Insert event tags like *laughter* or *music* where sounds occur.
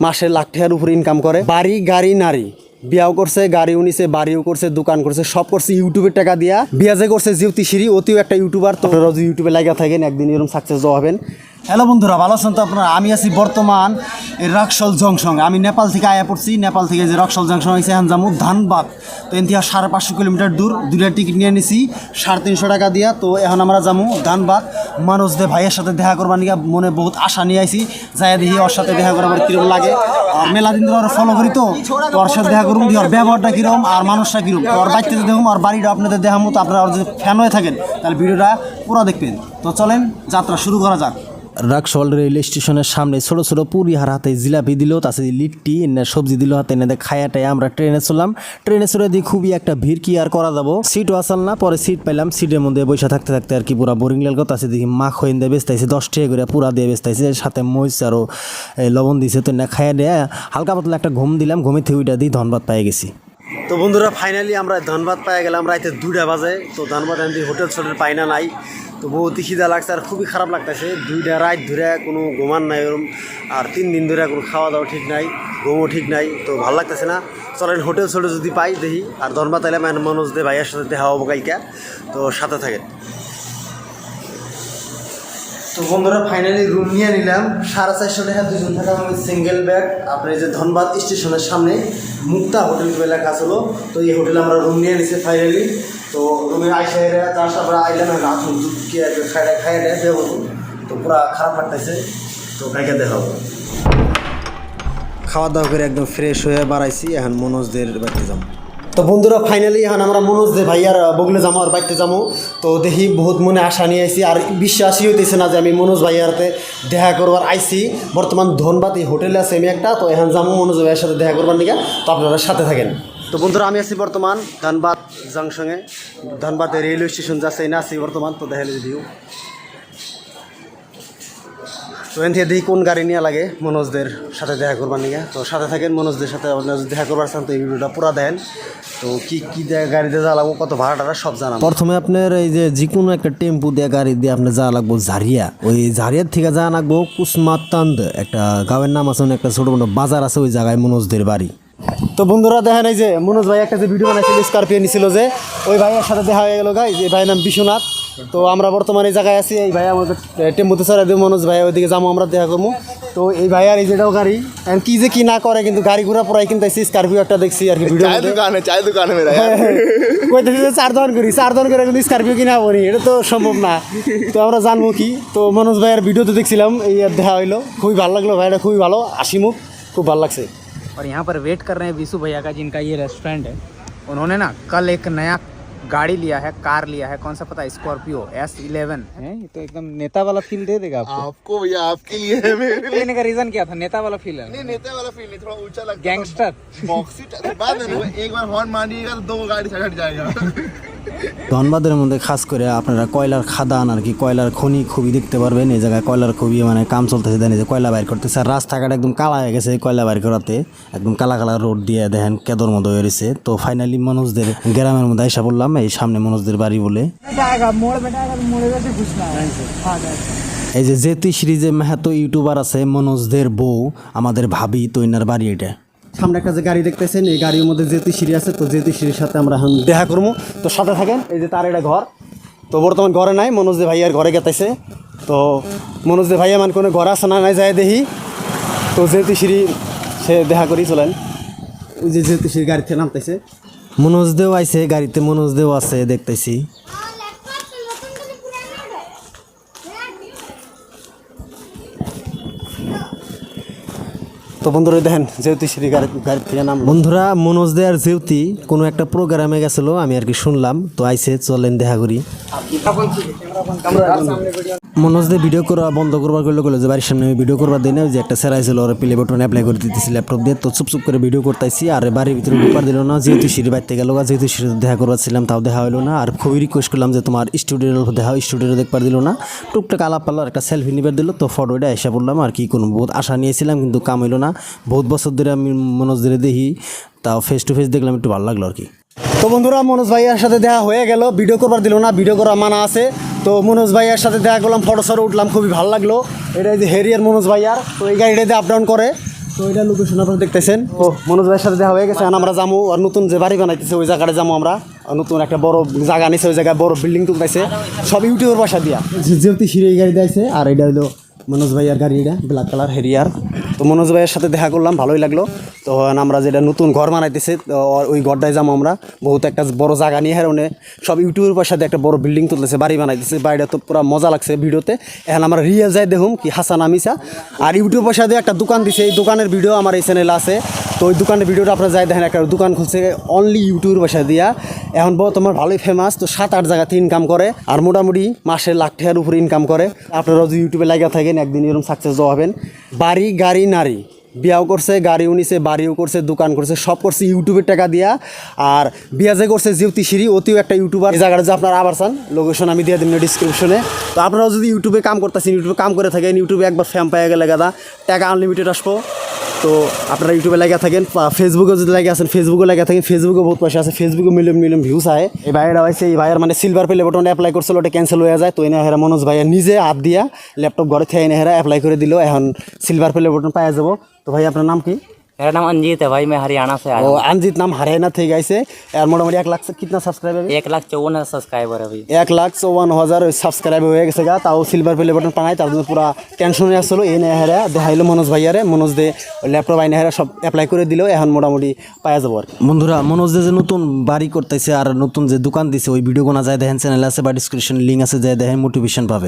মাসে লাখ টাকার উপরে ইনকাম করে। বাড়ি, গাড়ি, নারী। বিয়াও করছে, গাড়িও নিছে, বাড়িও করছে, দোকান করছে, সব করছে ইউটিউবের টাকা দিয়া। বিয়া যে করছে জিউতি সিঁড়ি, অতিও একটা ইউটিউবার। তো ইউটিউবে লাগা থাকেন, একদিন এরকম সাকসেস হবেন। হ্যালো বন্ধুরা, ভালো আছেন তো আপনারা? আমি আছি বর্তমান রক্সল জংশন। আমি নেপাল থেকে আয়া পড়ছি। নেপাল থেকে যে রক্সল জংশন হয়েছে যাব ধানবাদ। তো এন থেকে সাড়ে পাঁচশো কিলোমিটার দূর। দুইটা টিকিট নিয়ে নিছি, সাড়ে তিনশো টাকা দিয়া। তো এখন আমরা যাব ধানবাদ। মানুষ দে ভাইয়ের সাথে দেখা করবার নিয়ে মনে বহুত আশা নিয়ে আইছি। যাই দেখি ওর সাথে দেখা করবার কীরকম লাগে। আর মেলা দিন ধরে ফলো করি তো। ওর সাথে দেখা করুন ওর ব্যবহারটা কীরকম আর মানুষটা কীরকম। ওর বাড়িতে দেখুন আর বাড়িটা আপনাদের দেখামো। তো আপনারা ওর যদি ফ্যান হয়ে থাকেন, তাহলে ভিডিওটা পুরো দেখবেন। তো চলেন, যাত্রা শুরু করা যাক। রাকসল রেল স্টেশনের সামনে ছোট ছোট পুরি হার হাতে জিলাপি দিল তাছাড়া লিট্টি, এনে সবজি দিল, হাতে এনে খায়াটাই আমরা ট্রেনে চললাম। ট্রেনে চলে দিয়ে খুবই একটা ভিড় কি আর করা যাব? সিটও আসাল না, পরে সিট পাইলাম, সিটের মধ্যে বসে থাকতে থাকতে আর কি পুরা বোরিং লাগল তাছে দেখি মাখ হয়ে দিয়ে বেচতেছে দশ টাকা করে পুরা দিয়ে বেচতেছে সাথে মরিচ আরও লবণ দিছে, তো না খাইয়া দেয়া, হালকা পাতলা একটা ঘুম দিলাম, ঘুমে থেকে ওইটা দিয়ে ধনবাদ পাই গেছি। তো বন্ধুরা ফাইনালি আমরা ধনবাদ পাই গেলাম রাতে দুটা বাজে, তো ধনবাদ আমি হোটেল সোটেল পাই না নাই। তো বহুত খিদা লাগছে আর খুবই খারাপ লাগতেছে। দুইটা রাত ধরে কোনো ঘুমান নাই ওরম, আর তিন দিন ধরে কোনো খাওয়া দাওয়া ঠিক নাই, ঘুমও ঠিক নাই, তো ভালো লাগতেছে না। চলেন হোটেল সোটেল যদি পাই দেখি, আর ধর্মাতালে এখন মনোজ দে ভাইয়ের সাথে দেখা হব কালকে, তো সাথে থাকেন। তো বন্ধুরা ফাইনালি রুম নিয়ে নিলাম। সাড়ে চারশো টাকা দুজন থাকা আমি সিঙ্গেল ব্যাগ আপনার যে ধনবাদ স্টেশনের সামনে মুক্তা হোটেল বলে লেখা ছিল তো এই হোটেলে আমরা রুম নিয়ে নিছি ফাইনালি তো রুমে আইসা তার সাথে আমরা আইলাম রাত খাই খাই দেয় দেবো তো পুরা খারাপ লাগতেছে। তো কাইকে দেখাবো খাওয়া দাওয়া করে একদম ফ্রেশ হয়ে বাড়াইছি, এখন মনোজদের বাড়িতে যাব। তো বন্ধুরা ফাইনালি এখন আমরা মনোজ দে ভাইয়ার বগলে যাব আর বাড়িতে যাব তো দেখি বহুত মনে আশা নিয়ে আইছি, আর বিশ্বাসই হইতেছে না যে আমি মনোজ ভাইয়ারতে দেখা করবার আইছি। বর্তমান ধনবাদ এই হোটেলে আছে আমি একটা, তো এখন যাব মনোজ ভাইয়ের সাথে দেখা করবার নিকে তো আপনারা সাথে থাকেন। তো বন্ধুরা, আমি আছি বর্তমান ধানবাদ জংশনে। ধানবাদে রেলওয়ে স্টেশন যাচ্ছে না আছি বর্তমান, তো দেখা ভিউ তো এন কোন গাড়ি নিয়ে লাগে মনোজদের সাথে দেখা করবার নিয়ে? তো সাথে থাকেন মনোজদের সাথে, আপনারা দেখা করবার চান তো এই ভিডিওটা পুরা দেন তো কি কি গাড়িতে যা লাগবো, কত ভাড়া টাড়া সব জানা প্রথমে আপনার এই যে যে কোনো একটা টেম্পু দিয়ে গাড়ি দিয়ে আপনার যা লাগবো ঝারিয়া ওই ঝারিয়ার থেকে যা লাগবো কুসমাতান্দ একটা গাঁয়ের নাম আছে একটা ছোট মোটো বাজার আছে ওই জায়গায় মনোজদের বাড়ি। তো বন্ধুরা দেখেন এই যে মনোজ ভাই একটা যে ভিডিও বানাইছিল স্করপিও নিছিল যে, ওই ভাইয়ের সাথে দেখা হয়ে গেল গাই যে ভাইয়ের নাম বিশ্বনাথ। তো আমরা বর্তমানে এই জায়গায় আছি এই ভাই আমাদের টেম্পুতে চড়াই দেবো মনোজ ভাই ওইদিকে যাবো আমরা দেখা করবো তো এই ভাই আর এই যেটাও গাড়ি এখন কি যে কি না করে কিন্তু গাড়ি ঘোড়া পড়াই কিন্তু স্করপিও একটা দেখছি আর কি ভিডিও *laughs* चाय दुकान है चाय दुकान है मेरा यार কইতেছি যে চার দন করি চার দন করে কিন্তু স্করপিও কিনা পড়ি এটা তো সম্ভব না তো আমরা জানবো কি তো মনোজ ভাইয়ের ভিডিও তো দেখছিলাম এই আর দেখা হইলো খুবই ভালো লাগলো ভাইটা খুবই ভালো হাসি মুখ খুব ভালো লাগছে और यहाँ पर वेट कर रहे हैं विशु भैया का जिनका ये रेस्टोरेंट है उन्होंने ना कल एक नया गाड़ी लिया है कार लिया है कौन सा पता स्कॉर्पियो एस इलेवन है ये तो एकदम नेता वाला फील दे देगा आपको। आपको भैया आपके लिए है मेरे लिए। लेने का रीजन क्या था? नेता वाला फील है। नहीं नेता वाला फील नहीं थोड़ा ऊँचा लगता गैंगस्टर बॉक्सी बाद में एक बार हॉर्न मारिएगा तो दो गाड़ी से हट जाएगा। ধনবাদের মধ্যে খাস করে আপনারা কয়লার খাদান আর কি, কয়লার খনি খুবই দেখতে পারবেন। এই জায়গায় কয়লার খুবই মানে কাম চলতেছে দেন যে কয়লা বাইর করতেছে। আর রাস্তাঘাট একদম কালা হয়ে গেছে কয়লা বাইর করাতে। একদম কালা কালা রোড দিয়ে দেখেন কেদর মতো হয়ে রয়েছে। তো ফাইনালি মানুষদের গ্রামের মধ্যে এসে বললাম এই সামনে মানুষদের বাড়ি বলে। এই যে জেতি সিরিজে মেহাতো ইউটিউবার আছে মনোজদের বউ, আমাদের ভাবি তৈনার বাড়ি এটা। সামনে একটা যে গাড়ি দেখতেছেন, এই গাড়ির মধ্যে জেতি সিঁড়ি আছে, তো জেতি সিঁড়ির সাথে আমরা এখন দেখা করব। তো সাথে থাকেন, এই যে তার এটা ঘর। তো বর্তমান ঘরে নাই, মনোজ দে ভাইয়ার ঘরে গেতেছে তো মনোজ দে ভাইয়া মানে কোনো ঘর আছে না নাই যায় দেখি। তো জেতি সিঁড়ি, সে দেখা করি, চলেন। ওই যে জেতি সিঁড়ি গাড়িতে নামতেছে। মনোজ দেও আইছে, গাড়িতে মনোজ দেও আছে, দেখতেছি। তো বন্ধুরা দেখেন জেতি সিঁড়ি গাড়ি গাড়ি থেকে নাম বন্ধুরা, মনোজ দে আর জেউতি কোনো একটা প্রোগ্রামে গেছিল, আমি আর কি শুনলাম। তো আইসে চলেন দেখা করি। মনোজ দে ভিডিও করা বন্ধ করবার করলে করল যে, বাড়ির সামনে আমি ভিডিও করবার দিই না যে একটা সেরাই ছিল ওরা প্লে বটন অ্যাপ্লাই করে দিতেছি ল্যাপটপ দিয়ে। তো চুপ চুপ করে ভিডিও করতেছি, আর বাড়ির ভিতরে ঢুকবার দিল না। যেহেতু সিঁড়ি বাড়তে গেল যেহেতু সিঁড়ি দেখা করবার ছিলাম, তাও দেখা হলো না। আর খুবই রিকোয়েস্ট করলাম যে, তোমার স্টুডিওর দেখা স্টুডিও দেখবার দিল না। টুকটাক আলাপ পাল্লা একটা সেলফি নিবার দিল। তো ফটোটা এসে বললাম আর কি কোনো বহুত আশা নিয়েছিলাম, কিন্তু কাম হইল না। বহুত বছর ধরে আমি মনোজ ধরে দেখি তাও ফেস টু ফেস দেখলাম একটু ভালো লাগল আর কি তো বন্ধুরা মনোজ ভাইয়ার সাথে দেখা হয়ে গেল ভিডিও করবার দিল না ভিডিও করা মানা আছে তো মনোজ ভাইয়ার সাথে দেখা করলাম ফটো সরো উঠলাম খুবই ভালো লাগল এটা যে হেরিয়ার মনোজ ভাইয়ার তো এই গাড়িটাতে আপ ডাউন করে তো এটা লোকেশন আপনারা দেখতেছেন ও মনোজ ভাইয়ের সাথে দেখা হয়ে গেছে আমরা যাব আর নতুন যে বাড়ি বানাইতেছে ওই জায়গাটা যাব আমরা নতুন একটা বড় জায়গা নিছে ওই জায়গায় বড় বিল্ডিং তুলতেছে সব ইউটিউবের বাসা দিয়া যেহেতু এই গাড়ি দিয়েছে আর এটা হলো মনোজ ভাইয়ার গাড়ি এটা ব্ল্যাক কালার হেরিয়ার মনোজ ভাইয়ের সাথে দেখা করলাম, ভালোই লাগল। তো আমরা যেটা নতুন ঘর বানাইতেছে, তো ওই ঘরটায় যাব আমরা। বহুত একটা বড় জায়গা নিয়ে হেরনে। সব ইউটিউবের পাশে একটা বড় বিল্ডিং তুলতেছে, বাড়ি বানাইতেছে। বাড়িটা তো পুরো মজা লাগছে ভিডিওতে। এখন আমরা রিয়েল যাই দেখুম কি হাসান আমিসা আর ইউটিউবের সাথে একটা দোকান দিছে, এই দোকানের ভিডিও আমার এই চ্যানেলে আছে। তো ওই দোকানের ভিডিওটা আপনারা যাই দেখেন, একটা দোকান খুলছে অনলি ইউটিউবের বাসা দিয়া। এখন তোমার ভালোই ফেমাস তো সাত, আট জায়গাতে ইনকাম করে, আর মোটামুটি মাসে লাখ টাকার উপরে ইনকাম করে। আপনারা যদি ইউটিউবে লাগা থাকেন, একদিন এরকম সাকসেস হবেন। বাড়ি, গাড়ি, নারী। বিয়াও করছে, গাড়িও নিছে, বাড়িও করছে, দোকান করছে, সব করছে ইউটিউবের টাকা দিয়া। আর বিয়া যে করছে জিউতি সিঁড়ি, অতিও একটা ইউটিউবার। এই জায়গাটা যে আপনারা আবার চান লোকেশন আমি দিয়ে দিন ডিসক্রিপশনে তো আপনারাও যদি ইউটিউবে কাম করতেছেন, ইউটিউবে কাম করে থাকেন, ইউটিউবে একবার ফ্যাম পাই গেলে গাদা, টাকা আনলিমিটেড আসব। তো আপনারা ইউটিউবে লাগা থাকেন, বা ফেসবুকে যদি লাগে আছেন ফেসবুকে লাগা থাকেন ফেসবুকে বহুত পয়সা আছে ফেসবুকে মিলিয়ন মিলিয়ন ভিউস আয় এই ভাইয়েরা হয়েছে, এই ভাইয়ের মানে সিলভার প্লে বটন অ্যাপ্লাই করছিল, ওটা ক্যান্সেল হয়ে যায়। তো এনে হেরা মনোজ ভাইয়া নিজে হাত দিয়া ল্যাপটপ ঘরে থেকে এনে হেরা অ্যাপ্লাই করে দিল। এখন সিলভার প্লে বটন পাওয়া যাব। তো ভাই আপনার নাম কি? मेरा নাম অঞ্জিত ভাই भाई হরিয়ানা সে से নাম हूँ। और अंजीत গাইছে আর মোটামুটি गाइस লাখ यार मोटा मोटी एक लाख से সাবস্ক্রাইবার আমি এক লাখ চৌৱান্ন হাজার সাবস্ক্রাইব হয়ে গেছে গা। তাও সিলভার প্লে বাটন পানায় তার জন্য পুরো হয়ে আসলো। এই নেয় দেখাইলো মনোজ ভাই আরে মনোজ দে ল্যাপটপ আইনে হেরা সব অ্যাপ্লাই করে দিলেও এখন মোটামুটি পাওয়া যাব আর বন্ধুরা মনোজ দে যে নতুন বাড়ি করতেছে আর নতুন যে দোকান দিছে ওই ভিডিও গোনা যায় দেখেন চ্যানেল আছে বা ডিসক্রিপশন লিঙ্ক আছে যায় দেখেন মোটিভেশন পাবে।